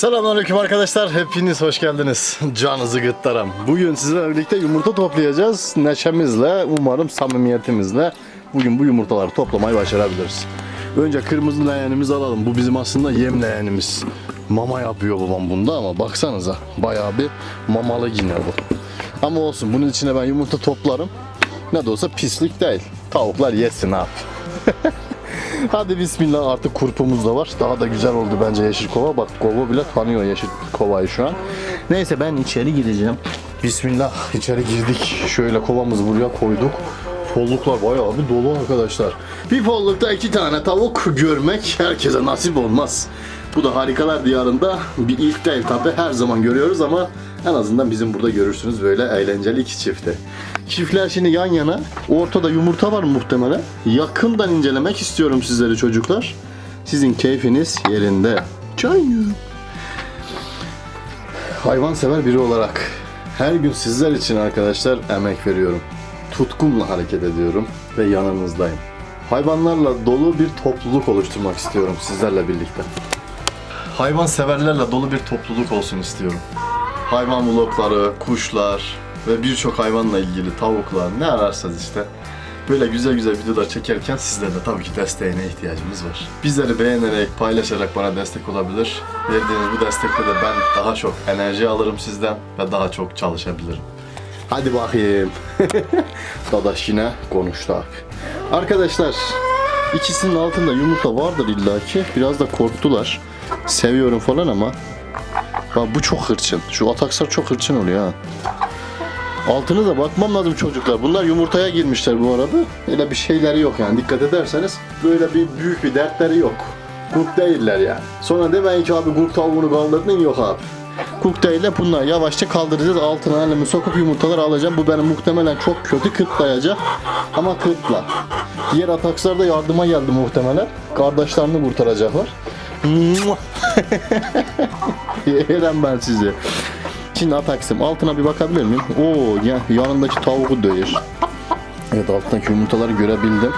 Selamünaleyküm arkadaşlar. Hepiniz hoş geldiniz. Canınızı gıttaram. Bugün sizlerle birlikte yumurta toplayacağız. Neşemizle, umarım samimiyetimizle bugün bu yumurtaları toplamayı başarabiliriz. Önce kırmızı leğenimizi alalım. Bu bizim aslında yem leğenimiz. Mama yapıyor babam bunda ama baksanıza. Bayağı bir mamalı yine bu. Ama olsun bunun içine ben yumurta toplarım. Ne de olsa pislik değil. Tavuklar yesin abi. Hadi bismillah artık kurpumuz da var. Daha da güzel oldu bence yeşil kova. Bak kova bile tanıyor yeşil kovayı şu an. Neyse ben içeri gireceğim. Bismillah içeri girdik. Şöyle kovamızı buraya koyduk. Folluklar bayağı bir dolu arkadaşlar. Bir follukta iki tane tavuk görmek herkese nasip olmaz. Bu da harikalar diyarında bir ilk değil tabi her zaman görüyoruz ama en azından bizim burada görürsünüz böyle eğlenceli iki çifti. Çiftler şimdi yan yana. Ortada yumurta var muhtemelen. Yakından incelemek istiyorum sizleri çocuklar. Sizin keyfiniz yerinde. Canım. Hayvansever biri olarak her gün sizler için arkadaşlar emek veriyorum. Tutkumla hareket ediyorum ve yanınızdayım. Hayvanlarla dolu bir topluluk oluşturmak istiyorum sizlerle birlikte. Hayvan severlerle dolu bir topluluk olsun istiyorum. Hayvan vlogları, kuşlar ve birçok hayvanla ilgili tavuklar ne ararsanız işte böyle güzel güzel videolar çekerken sizlerin de tabii ki desteğine ihtiyacımız var. Bizleri beğenerek, paylaşarak bana destek olabilir. Verdiğiniz bu destekle de ben daha çok enerji alırım sizden ve daha çok çalışabilirim. Hadi bakayım. Dadaş yine konuştu abi. Arkadaşlar ikisinin altında yumurta vardır illaki. Biraz da korktular. Seviyorum falan ama Bak bu çok hırçın. Şu ataksar çok hırçın oluyor ha. Altını da bakmam lazım çocuklar. Bunlar yumurtaya girmişler bu arada. Öyle bir şeyleri yok yani. Dikkat ederseniz böyle bir büyük bir dertleri yok. Kurt değiller yani. Sonra demeyin ki abi kurt tavuğunu kaldırdın yok abi. Kurt değiller bunlar yavaşça kaldıracağız. Altına elimi sokup yumurtaları alacağım. Bu benim muhtemelen çok kötü kırtlayacak. Ama kırtla. Diğer atakslar da yardıma geldi muhtemelen. Kardeşlerini kurtaracaklar. Yerim ben sizi. Şimdi ataksim. Altına bir bakabilir miyim? Oo ya, yanındaki tavuğu döyür. Evet alttaki yumurtaları görebildim.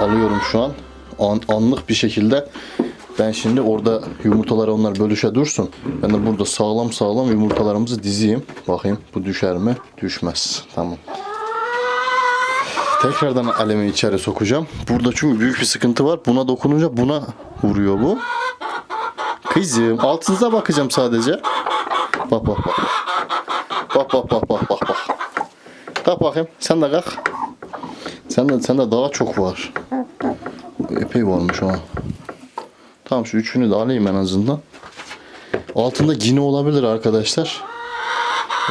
Alıyorum şu an. An, anlık bir şekilde ben şimdi orada yumurtaları onlar bölüşe dursun. Ben de burada sağlam sağlam yumurtalarımızı dizeyim. Bakayım bu düşer mi? Düşmez. Tamam. Tekrardan elimi içeri sokacağım. Burada çünkü büyük bir sıkıntı var. Buna dokununca buna vuruyor bu. Kızım altınıza bakacağım sadece. Bak bak bak. Bak bak bak bak bak bak. Kalk bakayım. Sen de kalk. Sen de, sen de daha çok var. Epey varmış o. Tamam şu üçünü de alayım en azından. Altında gini olabilir arkadaşlar.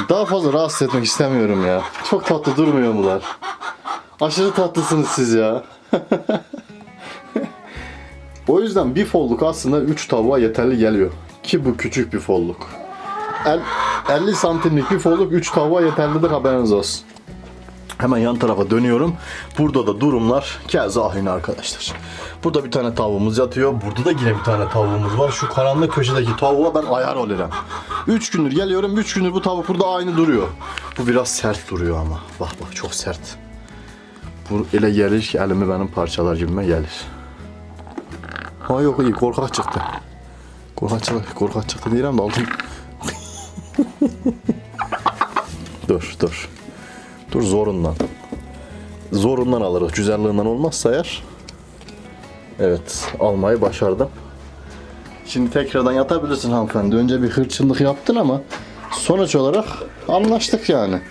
Daha fazla rahatsız etmek istemiyorum ya. Çok tatlı durmuyor bunlar. Aşırı tatlısınız siz ya. o yüzden bir folluk aslında 3 tavuğa yeterli geliyor. Ki bu küçük bir folluk. El, 50 santimlik bir folluk 3 tavuğa yeterlidir haberiniz olsun. Hemen yan tarafa dönüyorum. Burada da durumlar keza aynı arkadaşlar. Burada bir tane tavuğumuz yatıyor. Burada da yine bir tane tavuğumuz var. Şu karanlık köşedeki tavuğa ben ayar olurum. 3 gündür geliyorum. 3 gündür bu tavuk burada aynı duruyor. Bu biraz sert duruyor ama. Bak bak çok sert. Bu ele gelir ki elimi benim parçalar gibime gelir. Ha yok iyi korkak çıktı. Korkak çıktı, korkak çıktı diyeceğim de altın. dur dur. Dur zorundan. Zorundan alırız. Güzelliğinden olmazsa eğer. Evet almayı başardım. Şimdi tekrardan yatabilirsin hanımefendi. Önce bir hırçınlık yaptın ama sonuç olarak anlaştık yani.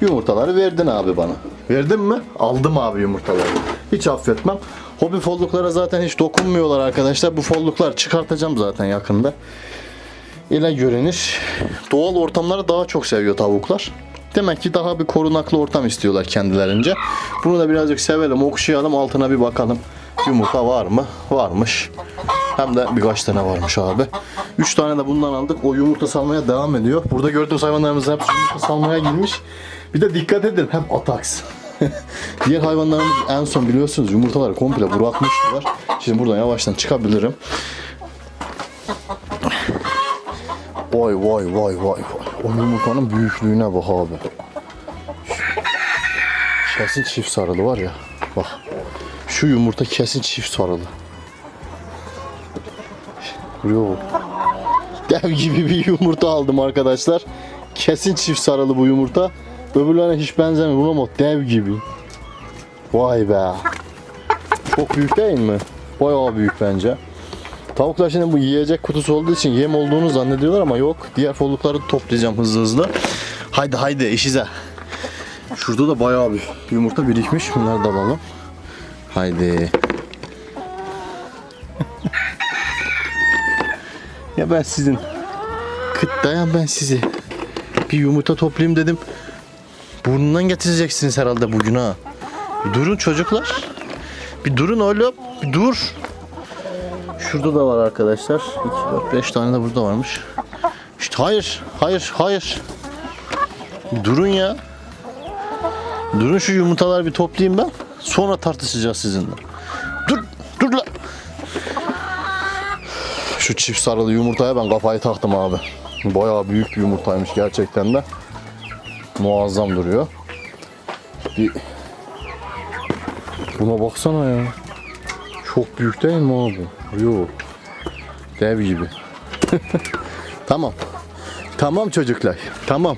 Yumurtaları verdin abi bana. Verdin mi? Aldım abi yumurtaları. Hiç affetmem. Hobi folluklara zaten hiç dokunmuyorlar arkadaşlar. Bu folluklar çıkartacağım zaten yakında. İle görünür. Doğal ortamları daha çok seviyor tavuklar. Demek ki daha bir korunaklı ortam istiyorlar kendilerince. Bunu da birazcık sevelim, okşayalım, altına bir bakalım. Yumurta var mı? Varmış. Hem de birkaç tane varmış abi. 3 tane de bundan aldık. O yumurta salmaya devam ediyor. Burada gördüğünüz hayvanlarımız hepsi yumurta salmaya girmiş. Bir de dikkat edin hep ataks. Diğer hayvanlarımız en son biliyorsunuz yumurtaları komple bırakmışlar. Şimdi buradan yavaştan çıkabilirim. Vay vay vay vay vay. O yumurtanın büyüklüğüne bak abi. Kesin çift sarılı var ya. Bak. Şu yumurta kesin çift sarılı. Yok. Dev gibi bir yumurta aldım arkadaşlar. Kesin çift sarılı bu yumurta. Öbürlerine hiç benzemiyor ama dev gibi. Vay be. Çok büyük değil mi? Bayağı büyük bence. Tavuklar şimdi bu yiyecek kutusu olduğu için yem olduğunu zannediyorlar ama yok. Diğer follukları toplayacağım hızlı hızlı. Haydi haydi işize. Şurada da bayağı bir yumurta birikmiş. Bunları da alalım. Haydi. ya ben sizin kıttayan ben sizi. Bir yumurta toplayayım dedim. Burnundan getireceksiniz herhalde bugün ha. Bir durun çocuklar. Bir durun oğlum. Bir dur. Şurada da var arkadaşlar. 2, 4, 5 tane de burada varmış. İşte hayır, hayır, hayır. Bir durun ya. Durun şu yumurtaları bir toplayayım ben. Sonra tartışacağız sizinle. Dur, dur la. Şu çift sarılı yumurtaya ben kafayı taktım abi. Bayağı büyük bir yumurtaymış gerçekten de. Muazzam duruyor. Bir... Buna baksana ya. Çok büyük değil mi abi? Yok. Dev gibi. tamam. Tamam çocuklar. Tamam.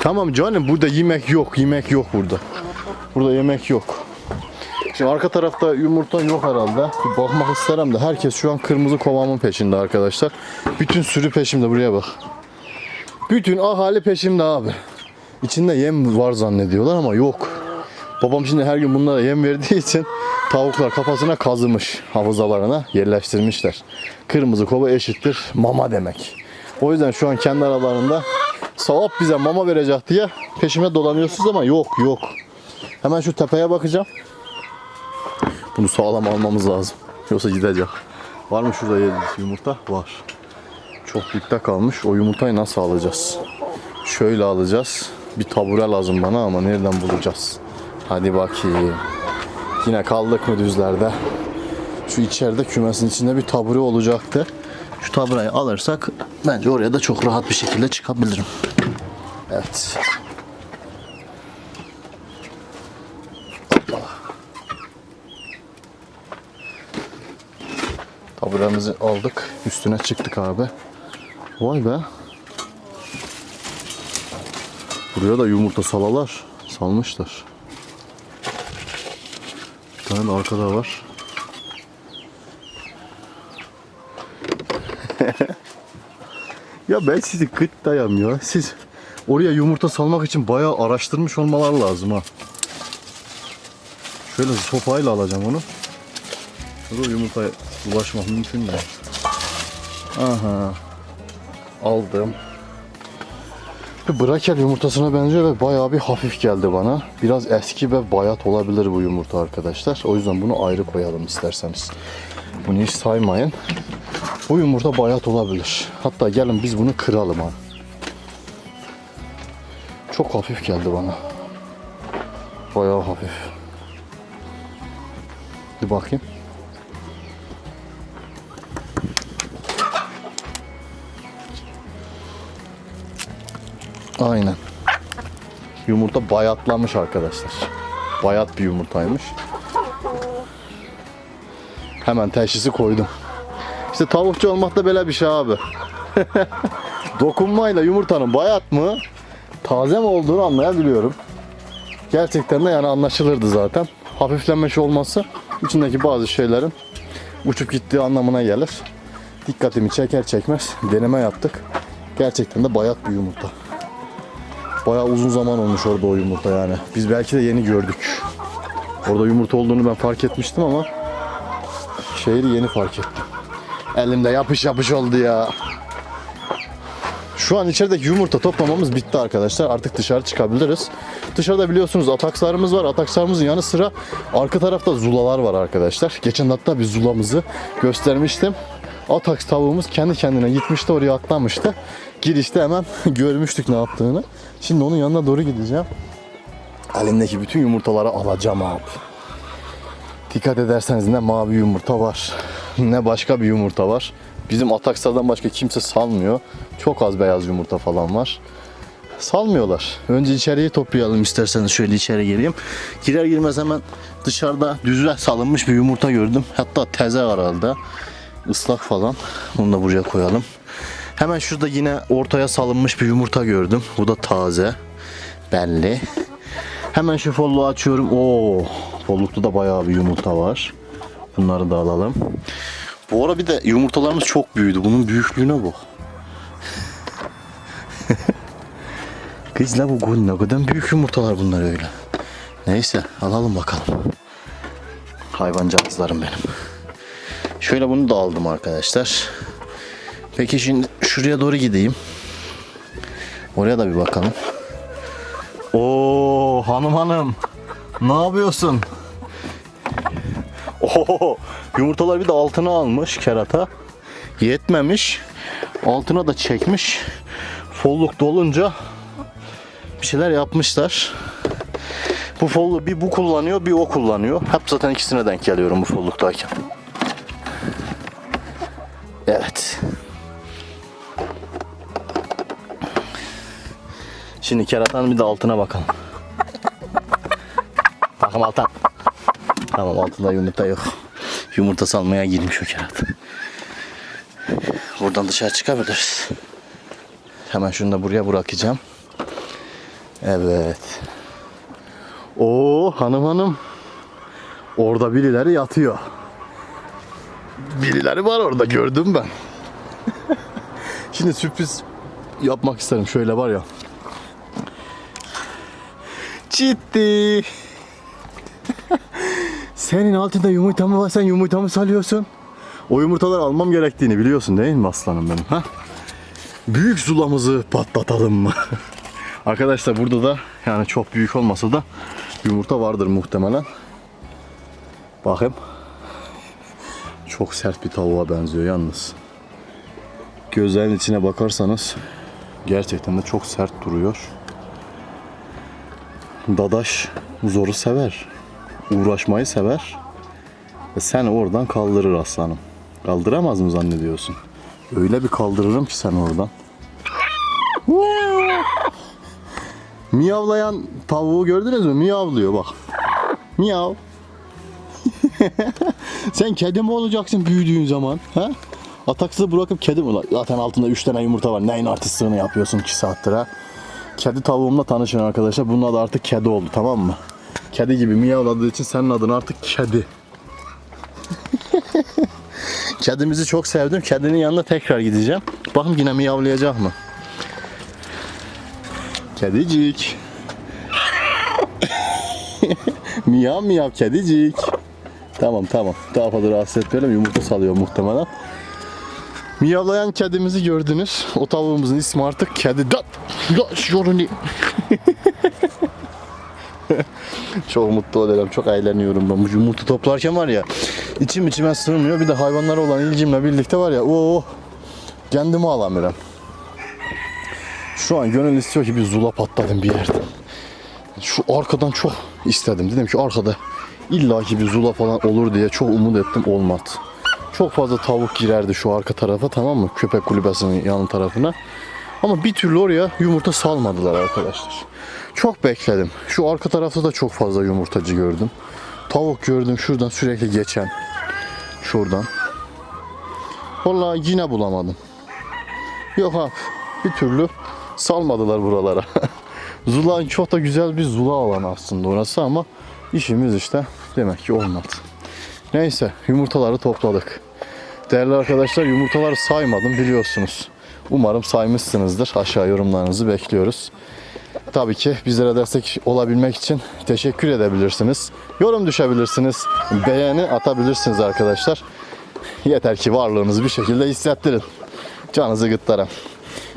Tamam canım burada yemek yok. Yemek yok burada. Burada yemek yok. Şimdi arka tarafta yumurta yok herhalde. Bir bakmak isterim de herkes şu an kırmızı kovamın peşinde arkadaşlar. Bütün sürü peşimde buraya bak. Bütün ahali peşimde abi. İçinde yem var zannediyorlar ama yok. Babam şimdi her gün bunlara yem verdiği için tavuklar kafasına kazımış havuzalarına yerleştirmişler. Kırmızı kova eşittir mama demek. O yüzden şu an kendi aralarında Savap bize mama verecek diye peşime dolanıyorsunuz ama yok yok. Hemen şu tepeye bakacağım. Bunu sağlam almamız lazım. Yoksa gidecek. Var mı şurada yediğiniz yumurta? Var. Çok dipte kalmış. O yumurtayı nasıl alacağız? Şöyle alacağız. Bir tabure lazım bana ama nereden bulacağız? Hadi bakayım. Yine kaldık mı düzlerde? Şu içeride kümesin içinde bir tabure olacaktı. Şu tabureyi alırsak bence oraya da çok rahat bir şekilde çıkabilirim. Evet. Taburemizi aldık. Üstüne çıktık abi. Vay be. Buraya da yumurta salalar. Salmışlar. Bir tane de arkada var. ya ben sizi kıt dayam ya. Siz oraya yumurta salmak için bayağı araştırmış olmalar lazım ha. Şöyle sopayla alacağım onu. Burada yumurtaya ulaşmak mümkün değil. Aha. Aldım. Bir brakel yumurtasına benziyor ve bayağı bir hafif geldi bana. Biraz eski ve bayat olabilir bu yumurta arkadaşlar. O yüzden bunu ayrı koyalım isterseniz. Bunu hiç saymayın. Bu yumurta bayat olabilir. Hatta gelin biz bunu kıralım ha. Çok hafif geldi bana. Bayağı hafif. Bir bakayım. Aynen. Yumurta bayatlamış arkadaşlar. Bayat bir yumurtaymış. Hemen teşhisi koydum. İşte tavukçu olmak da böyle bir şey abi. Dokunmayla yumurtanın bayat mı, taze mi olduğunu anlayabiliyorum. Gerçekten de yani anlaşılırdı zaten. Hafiflenmiş olması içindeki bazı şeylerin uçup gittiği anlamına gelir. Dikkatimi çeker çekmez deneme yaptık. Gerçekten de bayat bir yumurta. Bayağı uzun zaman olmuş orada o yumurta yani. Biz belki de yeni gördük. Orada yumurta olduğunu ben fark etmiştim ama şehri yeni fark ettim. Elimde yapış yapış oldu ya. Şu an içerideki yumurta toplamamız bitti arkadaşlar. Artık dışarı çıkabiliriz. Dışarıda biliyorsunuz ataksarımız var. Ataksarımızın yanı sıra arka tarafta zulalar var arkadaşlar. Geçen hatta bir zulamızı göstermiştim. Ataks tavuğumuz kendi kendine gitmişti oraya atlamıştı. Girişte hemen görmüştük ne yaptığını. Şimdi onun yanına doğru gideceğim. Elimdeki bütün yumurtaları alacağım abi. Dikkat ederseniz ne mavi yumurta var ne başka bir yumurta var. Bizim Ataksa'dan başka kimse salmıyor. Çok az beyaz yumurta falan var. Salmıyorlar. Önce içeriye toplayalım isterseniz şöyle içeri gireyim. Girer girmez hemen dışarıda düzle salınmış bir yumurta gördüm. Hatta teze var herhalde. Islak falan. Bunu da buraya koyalım. Hemen şurada yine ortaya salınmış bir yumurta gördüm. Bu da taze. Belli. Hemen şu folluğu açıyorum. Oo, follukta da bayağı bir yumurta var. Bunları da alalım. Bu ara bir de yumurtalarımız çok büyüdü. Bunun büyüklüğüne bu. Kız la bu ne kadar büyük yumurtalar bunlar öyle. Neyse alalım bakalım. Hayvancağızlarım benim. Şöyle bunu da aldım arkadaşlar. Peki şimdi şuraya doğru gideyim. Oraya da bir bakalım. Oo hanım hanım. Ne yapıyorsun? Oo, yumurtalar bir de altına almış kerata. Yetmemiş. Altına da çekmiş. Folluk dolunca bir şeyler yapmışlar. Bu follu bir bu kullanıyor bir o kullanıyor. Hep zaten ikisine denk geliyorum bu folluktayken. Evet. Şimdi keratanın bir de altına bakalım. Bakım altan. Tamam altında yumurta yok. Yumurta salmaya girmiş o kerata. Buradan dışarı çıkabiliriz. Hemen şunu da buraya bırakacağım. Evet. Oo hanım hanım. Orada birileri yatıyor. Birileri var orada gördüm ben. Şimdi sürpriz yapmak isterim. Şöyle var ya. Ciddi. Senin altında yumurta mı var? Sen yumurta mı salıyorsun? O yumurtaları almam gerektiğini biliyorsun değil mi aslanım benim? Ha? Büyük zulamızı patlatalım mı? Arkadaşlar burada da yani çok büyük olmasa da yumurta vardır muhtemelen. Bakayım. Çok sert bir tavuğa benziyor yalnız. Gözlerin içine bakarsanız gerçekten de çok sert duruyor. Dadaş zoru sever. Uğraşmayı sever. Ve seni oradan kaldırır aslanım. Kaldıramaz mı zannediyorsun? Öyle bir kaldırırım ki sen oradan. Miyavlayan tavuğu gördünüz mü? Miyavlıyor bak. Miyav. Sen kedi mi olacaksın büyüdüğün zaman? Ha? Ataksızı bırakıp kedi mi? Zaten altında 3 tane yumurta var. Neyin artistlığını yapıyorsun 2 saattir ha? Kedi tavuğumla tanışın arkadaşlar. Bunun adı artık kedi oldu tamam mı? Kedi gibi miyavladığı için senin adın artık kedi. Kedimizi çok sevdim. Kedinin yanına tekrar gideceğim. Bakın yine miyavlayacak mı? Kedicik. miyav miyav kedicik. Tamam tamam. Daha fazla rahatsız etmeyelim. Yumurta salıyor muhtemelen. Miyavlayan kedimizi gördünüz. O tavuğumuzun ismi artık kedi. Da, şoruni. çok mutlu oluyorum. Çok eğleniyorum ben. Bu yumurta toplarken var ya. içim içime sığmıyor. Bir de hayvanlara olan ilgimle birlikte var ya. Oo, kendimi alamıyorum. Şu an gönül istiyor ki bir zula patladım bir yerden. Şu arkadan çok istedim. Dedim ki arkada illaki bir zula falan olur diye çok umut ettim olmadı. Çok fazla tavuk girerdi şu arka tarafa tamam mı? Köpek kulübesinin yan tarafına. Ama bir türlü oraya yumurta salmadılar arkadaşlar. Çok bekledim. Şu arka tarafta da çok fazla yumurtacı gördüm. Tavuk gördüm şuradan sürekli geçen. Şuradan. Vallahi yine bulamadım. Yok abi bir türlü salmadılar buralara. Zula çok da güzel bir zula alanı aslında orası ama işimiz işte demek ki olmadı. Neyse yumurtaları topladık. Değerli arkadaşlar yumurtaları saymadım biliyorsunuz. Umarım saymışsınızdır. Aşağı yorumlarınızı bekliyoruz. Tabii ki bizlere destek olabilmek için teşekkür edebilirsiniz. Yorum düşebilirsiniz. Beğeni atabilirsiniz arkadaşlar. Yeter ki varlığınızı bir şekilde hissettirin. Canınızı gıtlarım.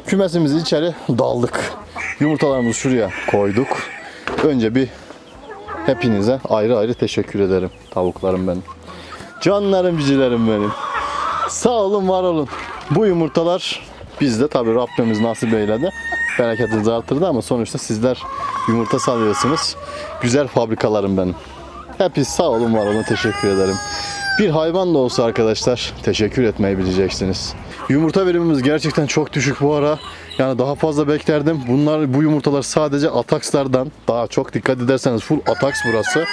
Kümesimizi içeri daldık. Yumurtalarımızı şuraya koyduk. Önce bir hepinize ayrı ayrı teşekkür ederim tavuklarım benim. Canlarım cicilerim benim. Sağ olun var olun. Bu yumurtalar bizde tabi Rabbimiz nasip eyledi. Bereketinizi artırdı ama sonuçta sizler yumurta salıyorsunuz. Güzel fabrikalarım benim. Hepiniz sağ olun var olun teşekkür ederim. Bir hayvan da olsa arkadaşlar teşekkür etmeyi bileceksiniz. Yumurta verimimiz gerçekten çok düşük bu ara. Yani daha fazla beklerdim. Bunlar bu yumurtalar sadece Ataks'lardan daha çok dikkat ederseniz full Ataks burası.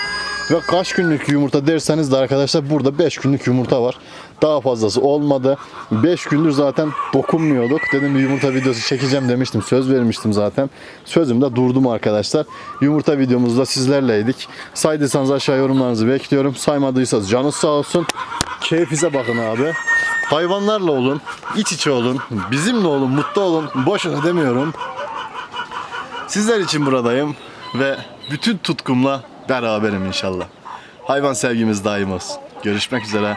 Ve kaç günlük yumurta derseniz de arkadaşlar burada 5 günlük yumurta var. Daha fazlası olmadı. 5 gündür zaten dokunmuyorduk. Dedim bir yumurta videosu çekeceğim demiştim. Söz vermiştim zaten. Sözümde durdum arkadaşlar. Yumurta videomuzda sizlerleydik. Saydıysanız aşağı yorumlarınızı bekliyorum. Saymadıysanız canınız sağ olsun. Keyfinize bakın abi. Hayvanlarla olun. iç içe olun. Bizimle olun. Mutlu olun. Boşuna demiyorum. Sizler için buradayım ve bütün tutkumla beraberim inşallah. Hayvan sevgimiz daim olsun. Görüşmek üzere.